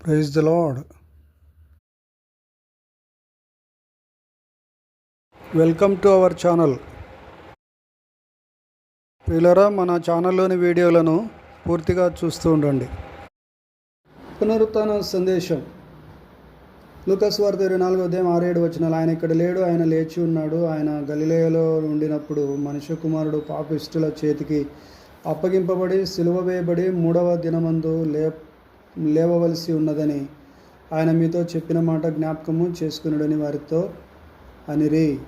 Praise the Lord welcome to our channel. పిల్లరా మన ఛానల్లోని వీడియోలను పూర్తిగా చూస్తూ ఉండండి. పునరుత్న సందేశం. లూకస్ వార్త ఇరవై నాలుగో ఉదయం ఆరేడు వచ్చిన ఆయన ఇక్కడ లేడు ఆయన లేచి ఉన్నాడు. ఆయన గలిలేయలో ఉండినప్పుడు మనుష్య కుమారుడు పాపిష్టుల చేతికి అప్పగింపబడి సిలువ వేయబడి మూడవ దినమందు లే లేవవలసి ఉన్నదని ఆయన మీతో చెప్పిన మాట జ్ఞాపకము చేసుకున్నాడని వారితో అనిరి.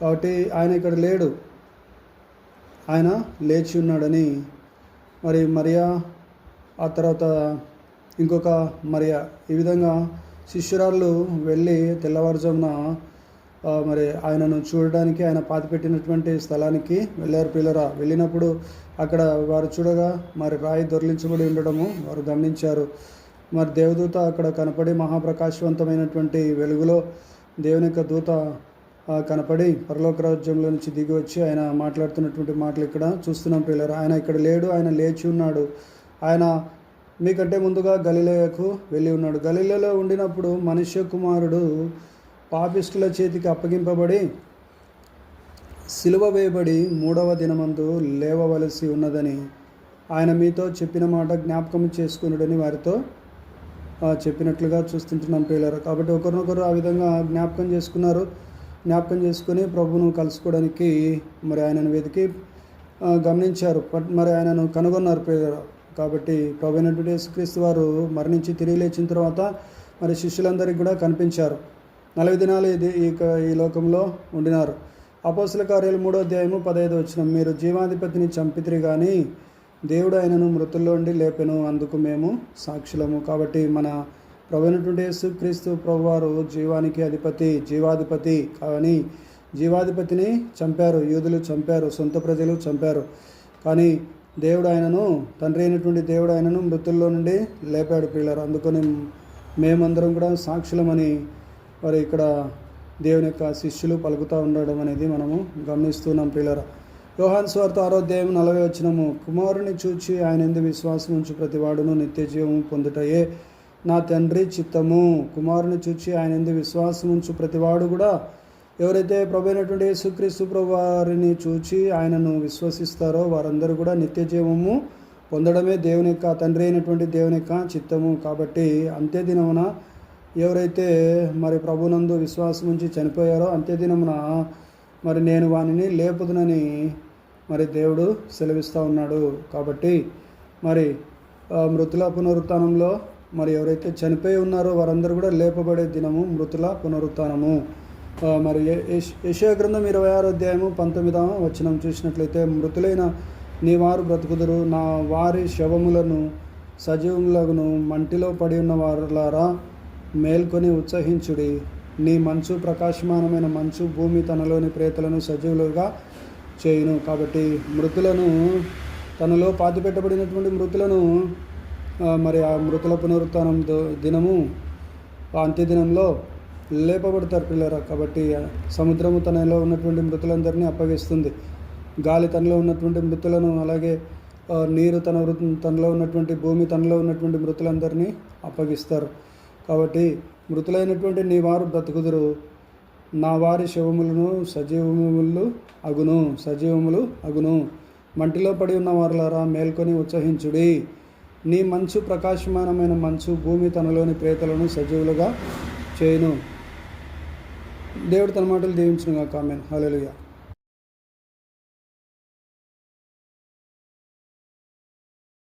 కాబట్టి ఆయన ఇక్కడ లేడు. ఆయన లేచి ఉన్నాడని మరి మరియా ఆ తర్వాత ఇంకొక మరియా. ఈ విధంగా శిష్యురాళ్ళు వెళ్ళి తెల్లవారుజామున మరి ఆయనను చూడడానికి ఆయన పాతిపెట్టినటువంటి స్థలానికి వెళ్ళారు పిల్లరా. వెళ్ళినప్పుడు అక్కడ వారు చూడగా మరి రాయి దొరిలించబడి ఉండడము వారు గమనించారు. మరి దేవదూత అక్కడ కనపడి మహాప్రకాశవంతమైనటువంటి వెలుగులో దేవుని యొక్క దూత కనపడి పరలోక రాజ్యంలో నుంచి దిగి వచ్చి ఆయన మాట్లాడుతున్నటువంటి మాటలు ఇక్కడ చూస్తున్నాం పిల్లరా. ఆయన ఇక్కడ లేడు ఆయన లేచి ఉన్నాడు. ఆయన మీకంటే ముందుగా గలిలేయకు వెళ్ళి ఉన్నాడు. గలిలలో ఉండినప్పుడు మనుష్య కుమారుడు పాపిష్టుల చేతికి అప్పగింపబడి సిలువ వేయబడి మూడవ దినమందు లేవవలసి ఉన్నదని ఆయన మీతో చెప్పిన మాట జ్ఞాపకం చేసుకున్నాడని వారితో చెప్పినట్లుగా చూస్తుంటున్నాం ప్రియులారు. కాబట్టి ఒకరినొకరు ఆ విధంగా జ్ఞాపకం చేసుకున్నారు. జ్ఞాపకం చేసుకుని ప్రభువును కలుసుకోవడానికి మరి ఆయనను వెతికి గమనించారు. బట్ మరి ఆయనను కనుగొన్నారు ప్రియులారు. కాబట్టి ప్రభు అయినటువంటి యేసుక్రీస్తు వారు మరణించి తిరిగి లేచిన తర్వాత మరి శిష్యులందరికీ కూడా కనిపించారు. నలభై దినాలు ఇది ఈ ఈ లోకంలో ఉండినారు. అపోసుల కార్యాలు మూడో అధ్యాయము పదహైదు వచ్చిన మీరు జీవాధిపతిని చంపితిరి కానీ దేవుడు ఆయనను మృతుల్లో ఉండి లేపెను. అందుకు మేము సాక్షులము. కాబట్టి మన ప్రభునటువంటి యేసుక్రీస్తు ప్రభు వారు జీవానికి అధిపతి జీవాధిపతి కానీ జీవాధిపతిని చంపారు. యూదులు చంపారు సొంత ప్రజలు చంపారు. కానీ దేవుడు ఆయనను తండ్రి అయినటువంటి దేవుడు ఆయనను మృతుల్లో నుండి లేపాడు పిల్లలు అందుకని మేమందరం కూడా సాక్షులమని మరి ఇక్కడ దేవుని యొక్క శిష్యులు పలుకుతూ ఉండడం అనేది మనము గమనిస్తున్నాం పిల్లర. యోహాన్ స్వార్థ ఆరోధ్యాయం నలభై వచ్చినము కుమారుని చూచి ఆయన ఎందు విశ్వాసం ఉంచు ప్రతివాడును నిత్య జీవము పొందుటయే నా తండ్రి చిత్తము. కుమారుని చూచి ఆయన ఎందు విశ్వాసం ఉంచు ప్రతివాడు కూడా ఎవరైతే ప్రభు అయినటువంటి యేసుక్రీస్తు ప్రభు వారిని చూచి ఆయనను విశ్వసిస్తారో వారందరూ కూడా నిత్య జీవము పొందడమే దేవుని యొక్క తండ్రి అయినటువంటి దేవుని యొక్క చిత్తము. కాబట్టి అంతే దినమున ఎవరైతే మరి ప్రభునందు విశ్వాసం ఉంచి చనిపోయారో అంతే దినమున మరి నేను వానిని లేపుదునని మరి దేవుడు సెలవిస్తూ ఉన్నాడు. కాబట్టి మరి మృతుల పునరుత్థానంలో మరి ఎవరైతే చనిపోయి ఉన్నారో వారందరూ కూడా లేపబడే దినము మృతుల పునరుత్థానము మరి యశో గ్రంథం ఇరవై ఆరు అధ్యాయము పంతొమ్మిదవ వచనం చూసినట్లయితే మృతులైన నీ వారు బ్రతుకుదురు నా వారి శవములను సజీవములను మంటిలో పడి ఉన్న వారులారా మేల్కొని ఉత్సహించుడి. నీ మంచు ప్రకాశమానమైన మంచు భూమి తనలోని ప్రేతలను సజీవులుగా చేయును. కాబట్టి మృతులను తనలో పాతిపెట్టబడినటువంటి మృతులను మరి ఆ మృతుల పునరుత్నం దో- దినము అంత్యదినంలో లేపబడతారు పిల్లరా. కాబట్టి సముద్రము తనలో ఉన్నటువంటి మృతులందరినీ అప్పగిస్తుంది. గాలి తనలో ఉన్నటువంటి మృతులను అలాగే నీరు తన వృ- తనలో ఉన్నటువంటి భూమి తనలో ఉన్నటువంటి మృతులందరినీ అప్పగిస్తారు. కాబట్టి మృతులైనటువంటి నీ వారు బ్రతుకుదురు. నా వారి శవములను సజీవములు అగును సజీవములు అగును. మంటిలో పడి ఉన్న వారులారా మేల్కొని ఉత్సహించుడి. నీ మంచు ప్రకాశమానమైన మంచు భూమి తనలోని ప్రేతలను సజీవులుగా చేయును. దేవుడు తన మాటలు దీవించునుగా కామెన్ హల్లెలూయా.